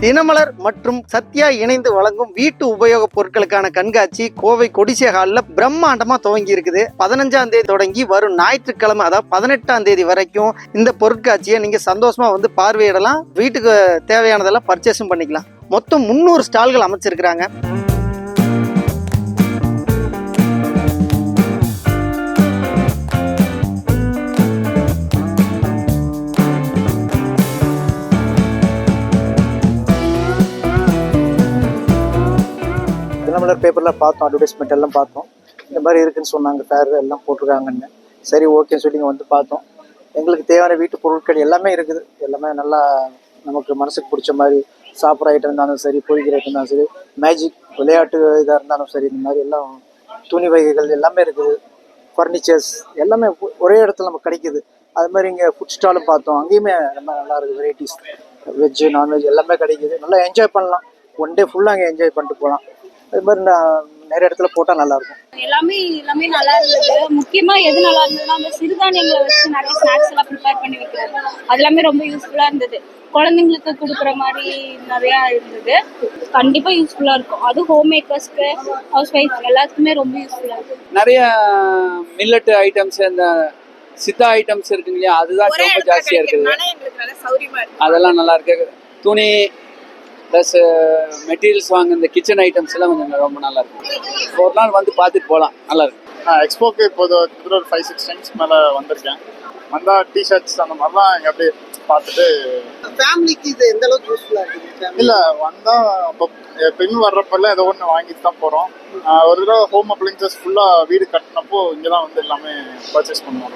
தினமலர் மற்றும் சத்யா இணைந்து வழங்கும் வீட்டு உபயோகப் பொருட்களுக்கான கண்காட்சி கோவை கொடிசை ஹாலில் பிரம்மாண்டமா துவங்கி இருக்குது. பதினஞ்சாம் தேதி தொடங்கி வரும் ஞாயிற்றுக்கிழமை அதாவது பதினெட்டாம் தேதி வரைக்கும் இந்த பொருட்காட்சியை நீங்க சந்தோஷமா வந்து பார்வையிடலாம். வீட்டுக்கு தேவையானதெல்லாம் பர்ச்சேஸும் பண்ணிக்கலாம். மொத்தம் முந்நூறு ஸ்டால்கள் அமைச்சிருக்கிறாங்க. தமிழர் பேப்பரில் பார்த்தோம் அட்வர்டைஸ்மெண்ட் எல்லாம் பார்த்தோம். இந்த மாதிரி இருக்குன்னு சொன்னாங்க ஃபேர் எல்லாம் போட்டிருக்காங்கன்னு. சரி ஓகேன்னு சொல்லி இங்கே வந்து பார்த்தோம். எங்களுக்கு தேவையான வீட்டு பொருட்கள் எல்லாமே இருக்குது. எல்லாமே நல்லா நமக்கு மனசுக்கு பிடிச்ச மாதிரி சாப்பிட்ற ஐட்டம் இருந்தாலும் சரி பொறிக்கிற ஐட்டம் இருந்தாலும் சரி மேஜிக் விளையாட்டு இதாக இருந்தாலும் சரி இந்த மாதிரி எல்லாம் துணி வகைகள் எல்லாமே இருக்குது. ஃபர்னிச்சர்ஸ் எல்லாமே ஒரே இடத்துல நமக்கு கிடைக்குது. அது மாதிரி இங்கே ஃபுட் ஸ்டாலும் பார்த்தோம். அங்கேயுமே ரொம்ப நல்லா இருக்குது. வெரைட்டிஸ் வெஜ்ஜு நான்வெஜ் எல்லாமே கிடைக்குது. நல்லா என்ஜாய் பண்ணலாம். ஒன் டே ஃபுல்லாக அங்கே என்ஜாய் பண்ணிட்டு போகலாம். அது மாதிரி நான் நிறைய இடத்துல போட்டால் நல்லாயிருக்கும் எல்லாமே எல்லாமே நல்லா இருந்தது. முக்கியமா எது நல்லா இருந்ததுன்னா அந்த சிறுதானியங்களை வச்சு நிறைய ஸ்நாக்ஸ் எல்லாம் ப்ரிப்பேர் பண்ணி வைக்கிறது. அது எல்லாமே ரொம்ப யூஸ்ஃபுல்லா இருந்தது. குழந்தைங்களுக்கு கொடுக்குற மாதிரி நிறைய இருந்தது. கண்டிப்பா யூஸ்ஃபுல்லா இருக்கும். அது ஹோம் மேக்கர்ஸ்க்கு ஹவுஸ் ஒய்ஃப் எல்லாத்துக்குமே ரொம்ப யூஸ்ஃபுல்லா இருக்கும். நிறைய மில்லட் ஐட்டம்ஸ் அந்த சித்தா ஐட்டம்ஸ் இருக்குங்க இல்லையா அதுதான் ரொம்ப ஜாஸ்தியா இருக்குது. இருக்கு. அதெல்லாம் நல்லா இருக்கு. துணி ப்ளஸ் மெட்டீரியல்ஸ் வாங்க இந்த கிச்சன் ஐட்டம்ஸ் எல்லாம் கொஞ்சம் ரொம்ப நல்லா இருக்கு ஒரு நாள் வந்து பார்த்துட்டு போகலாம். நல்லா இருக்கு நான் எக்ஸ்போக்கு இப்போது கிட்டத்தட்ட ஒரு ஃபைவ் சிக்ஸ் டைம்ஸ் மேலே வந்திருக்கேன். வந்தால் டிஷர்ட்ஸ் அந்த மாதிரிலாம் இங்கே அப்படியே பார்த்துட்டு ஃபேமிலிக்கு இது எந்த அளவுக்கு யூஸ்ஃபுல்லாக இருக்குது இல்லை வந்தால் இப்போ பெண் வர்றப்பெல்லாம் ஏதோ ஒன்று வாங்கிட்டு தான் போகிறோம் ஒரு தடவை ஹோம் அப்ளைன்சஸ் ஃபுல்லாக வீடு கட்டினப்போ இங்கே தான் வந்து எல்லாமே பர்ச்சேஸ் பண்ணுவோம்.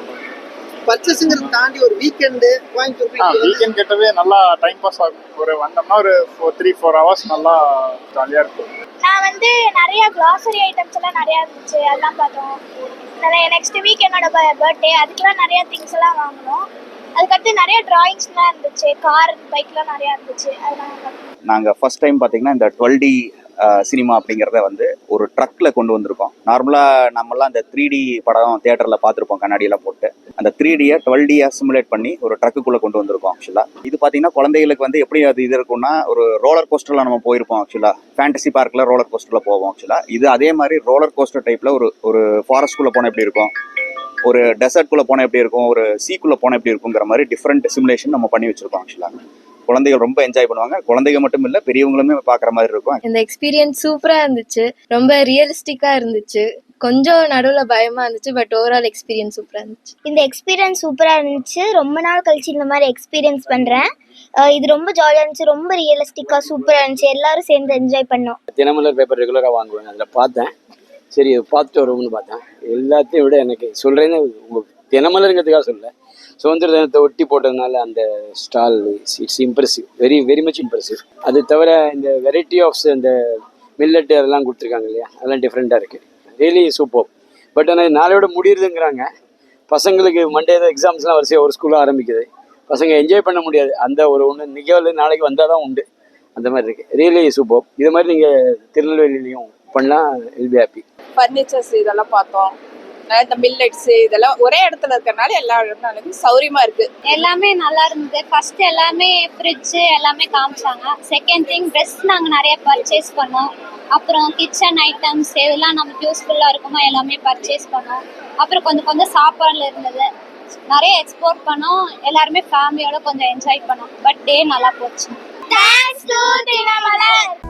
பர்ச்சேஸுங்கிறத தாண்டி ஒரு வீக்கெண்டு கோயம்புத்தூர் வீக்கெண்ட் கட்டவே நல்லா டைம் பாஸ் ஆகும். ஒரு வந்தோம்னா ஒரு ஃபோர் த்ரீ ஃபோர் ஹவர்ஸ் நல்லா ஜாலியாக இருக்கும். நான் வந்து நிறைய க்ளாசரி ஐட்டம்ஸ் எல்லாம் நிறைய இருந்துச்சு. அதெல்லாம் பார்த்தோம். நிறைய நெக்ஸ்ட் வீக் என்னோட பர்த்டே அதுக்கெல்லாம் நிறைய திங்ஸ் எல்லாம் வாங்கினோம். அதுக்கடுத்து நிறைய டிராயிங்ஸ்லாம் இருந்துச்சு. கார் பைக்லாம் நிறைய இருந்துச்சு. அதெல்லாம். நாங்கள் ஃபர்ஸ்ட் டைம் பார்த்தீங்கன்னா இந்த டுவெல் டி சினிமா அப்படிங்கிறத வந்து ஒரு ட்ரக்கில் கொண்டு வந்திருக்கோம். நார்மலாக நம்மலாம் இந்த த்ரீ டி படம் தேட்டரில் பார்த்துருப்போம். கண்ணாடியெல்லாம் போட்டு. அந்த த்ரீ டியை டுவெல் டியை சிமுலேட் பண்ணி ஒரு ட்ரக்குக்குள்ளே கொண்டு வந்திருக்கோம் ஆக்சுவலாக இது பார்த்தீங்கன்னா குழந்தைகளுக்கு வந்து எப்படி அது இது இருக்கும்னா ஒரு ரோலர் கோஸ்டரில் நம்ம போயிருப்போம் ஆக்சுவலாக ஃபேண்டசி பார்க்கில் ரோலர் கோஸ்டரில் போவோம் ஆக்சுவலாக இது அதே மாதிரி ரோலர் கோஸ்டர் டைப்பில் ஒரு ஒரு ஃபாரஸ்ட்குள்ளே போனால் எப்படி இருக்கும்? ஒரு டெசர்ட்குள்ளே போனால் எப்படி இருக்கும்? ஒரு சீக்குள்ளே போனால் எப்படி இருக்குங்கிற மாதிரி டிஃப்ரெண்ட் சிமுலேஷன் நம்ம பண்ணி வச்சுருக்கோம் ஆக்சுவலாக குழந்தைகள் ரொம்ப என்ஜாய் பண்ணுவாங்க. குழந்தைங்க மட்டும் இல்லை பெரியவங்களுமே பார்க்குற மாதிரி இருக்கும். இந்த எக்ஸ்பீரியன்ஸ் சூப்பரா இருந்துச்சு. ரொம்ப ரியலிஸ்டிக்கா இருந்துச்சு. கொஞ்சம் நடுவுல பயமா இருந்துச்சு பட் ஓவரால் எக்ஸ்பீரியன்ஸ் சூப்பரா இருந்துச்சு. இந்த எக்ஸ்பீரியன்ஸ் சூப்பராக இருந்துச்சு. ரொம்ப நாள் கழிச்சு இந்த மாதிரி எக்ஸ்பீரியன்ஸ் பண்ணுறேன் இது ரொம்ப ஜாலியாக இருந்துச்சு. ரொம்ப ரியலிஸ்டிக்காக சூப்பராக இருந்துச்சு. எல்லாரும் சேர்ந்து என்ஜாய் பண்ணோம். தினமலர் பேப்பர் ரெகுலராக வாங்குவேன். அதில் பார்த்தேன். சரி பார்த்துட்டு வருவோம்னு பார்த்தேன். எல்லாத்தையும் விட எனக்கு சொல்கிறேன்னு உங்கள் தினமலருங்கிறதுக்காக சொல்ல சுதந்திர தினத்தை ஒட்டி போட்டதுனால அந்த stall it's impressive very very much impressive அது தவிர இந்த வெரைட்டி ஆஃப்ஸ் இந்த மில்லட்டு அதெல்லாம் கொடுத்துருக்காங்க இல்லையா? அதெல்லாம் டிஃப்ரெண்ட்டாக இருக்குது ரியலி சூப்பர் பட் ஆனால் நாளையோட முடியுதுங்கிறாங்க. பசங்களுக்கு மண்டே தான் எக்ஸாம்ஸ்லாம் வரிசையாக ஒரு ஸ்கூலில் ஆரம்பிக்குது. பசங்க என்ஜாய் பண்ண முடியாது. அந்த ஒரு ஒன்று நிகழ்வு நாளைக்கு வந்தால் தான் உண்டு. அந்த மாதிரி இருக்குது ரியலி சூப்பர் இது மாதிரி நீங்கள் திருநெல்வேலியிலையும் பண்ணால் வில் பி ஹாப்பி ஃபர்னிச்சர்ஸ் இதெல்லாம் பார்த்தோம். இந்த மில்லட்ஸ் இதெல்லாம் ஒரே இடத்துல இருக்கறனால எல்லா இடத்துலயும் சௌரியமா இருக்கு. எல்லாமே நல்லா இருந்தது. ஃபர்ஸ்ட் எல்லாமே ஃப்ரிட்ஜ் எல்லாமே காமிச்சாங்க. செகண்ட் திங் ட்ரெஸ் நாங்கள் நிறைய பர்ச்சேஸ் பண்ணோம். அப்புறம் கிச்சன் ஐட்டம்ஸ் எதெல்லாம் நமக்கு யூஸ்ஃபுல்லாக இருக்குமோ எல்லாமே பர்ச்சேஸ் பண்ணோம். அப்புறம் கொஞ்சம் கொஞ்சம் சாப்பாடுல இருந்தது. நிறைய எக்ஸ்ப்ளோர் பண்ணோம். எல்லாருமே ஃபேமிலியோட கொஞ்சம் என்ஜாய் பண்ணோம். பட் டே நல்லா போச்சு. Thanks to Dinamalar